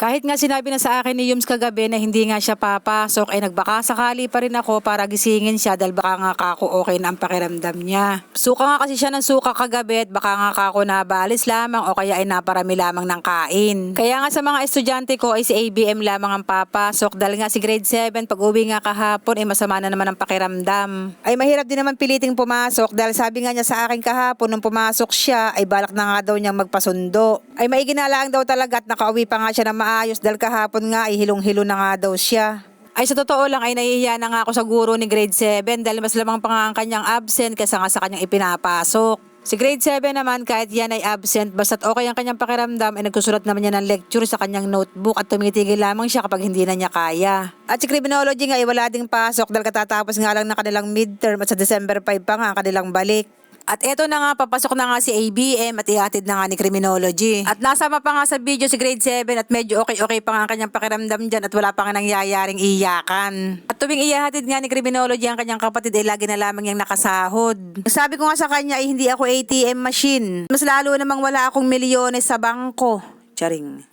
Kahit nga sinabi na sa akin ni Yums kagabi na hindi nga siya papasok, ay nagbaka sakali pa rin ako para gisingin siya dahil baka nga kako okay na ang pakiramdam niya. Suka nga kasi siya ng suka kagabi at baka nga kako nabalis lamang o kaya ay naparami lamang ng kain. Kaya nga sa mga estudyante ko ay si ABM lamang ang papasok dahil nga si grade 7 pag uwi nga kahapon ay masama na naman ang pakiramdam. Ay mahirap din naman piliting pumasok dahil sabi nga niya sa akin kahapon nung pumasok siya ay balak na nga daw niyang magpasundo. Ay maiginalaang daw talaga at nakauwi pa nga siya na maayos dahil kahapon nga ay hilong-hilo na nga daw siya. Ay sa totoo lang ay nahihiya na nga ako sa guro ni grade 7 dahil mas lamang pa nga ang kanyang absent kaysa nga sa kanyang ipinapasok. Si grade 7 naman kahit yan ay absent basta't okay ang kanyang pakiramdam ay nagsusulat naman niya ng lecture sa kanyang notebook at tumitigil lamang siya kapag hindi na niya kaya. At si criminology nga ay wala ding pasok dahil katatapos nga lang na kanilang midterm at sa December 5 pa nga ang kanilang balik. At eto na nga, papasok na nga si ABM at ihatid na nga ni Criminology. At nasama pa nga sa video si grade 7 at medyo okay-okay pa nga ang kanyang pakiramdam dyan at wala pa nga nangyayaring iyakan. At tuwing ihahatid nga ni Criminology ang kanyang kapatid ay lagi na lamang yung nakasahod. Sabi ko nga sa kanya ay hindi ako ATM machine. Mas lalo namang wala akong milyones sa bangko. Charing.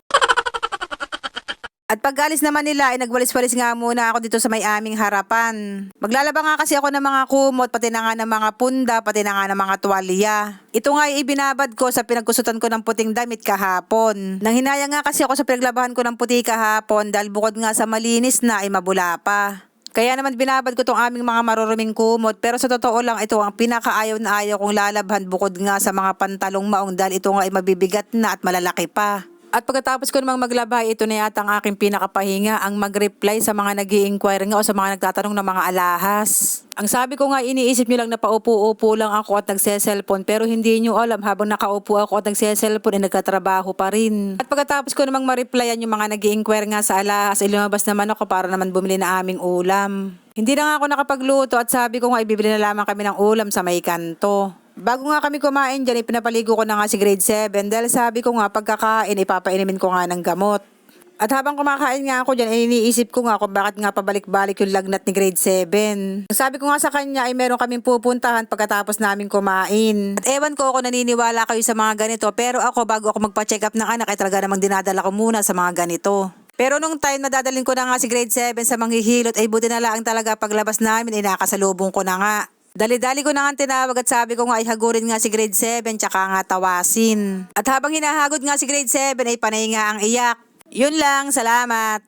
At pag-alis naman nila ay nagwalis-walis nga muna ako dito sa may aming harapan. Maglalaba nga kasi ako ng mga kumot, pati na nga ng mga punda, pati na nga ng mga tuwalya. Ito nga ay ibinabad ko sa pinagkusutan ko ng puting damit kahapon. Nang hinaya nga kasi ako sa pinaglabahan ko ng puti kahapon dahil bukod nga sa malinis na ay mabula pa. Kaya naman binabad ko tong aming mga maruruming kumot pero sa totoo lang ito ang pinakaayaw na ayaw kong lalabhan bukod nga sa mga pantalong maong dahil ito nga ay mabibigat na at malalaki pa. At pagkatapos ko namang maglaba, ito na yata ang aking pinakapahinga, ang mag-reply sa mga nag inquire nga o sa mga nagtatanong ng mga alahas. Ang sabi ko nga, iniisip nyo lang na paupo-upo lang ako at nagse-cellphone pero hindi nyo alam habang nakaupo ako at nagse-cellphone ay nagkatrabaho pa rin. At pagkatapos ko namang ma-replyan yung mga nag inquire nga sa alahas, ay lumabas naman ako para naman bumili na aming ulam. Hindi na nga ako nakapagluto at sabi ko nga ibibili na lamang kami ng ulam sa may kanto. Bago nga kami kumain dyan, ipinapaligo ko na nga si grade 7 dahil sabi ko nga pagkakain, ipapainimin ko nga ng gamot. At habang kumakain nga ako dyan, iniisip ko nga kung bakit nga pabalik-balik yung lagnat ni grade 7. Sabi ko nga sa kanya ay meron kaming pupuntahan pagkatapos namin kumain. At ewan ko kung naniniwala kayo sa mga ganito, pero ako bago ako magpa-check up ng anak ay talaga namang dinadala ko muna sa mga ganito. Pero nung time na dadalhin ko na nga si grade 7 sa manghihilot ay buti na lang talaga paglabas namin ay nakasalubong ko na nga. Dali-dali ko na nga tinawag at sabi ko nga ay hagurin nga si grade 7 tsaka nga tawasin. At habang hinahagod nga si grade 7 ay panay nga ang iyak. Yun lang, salamat.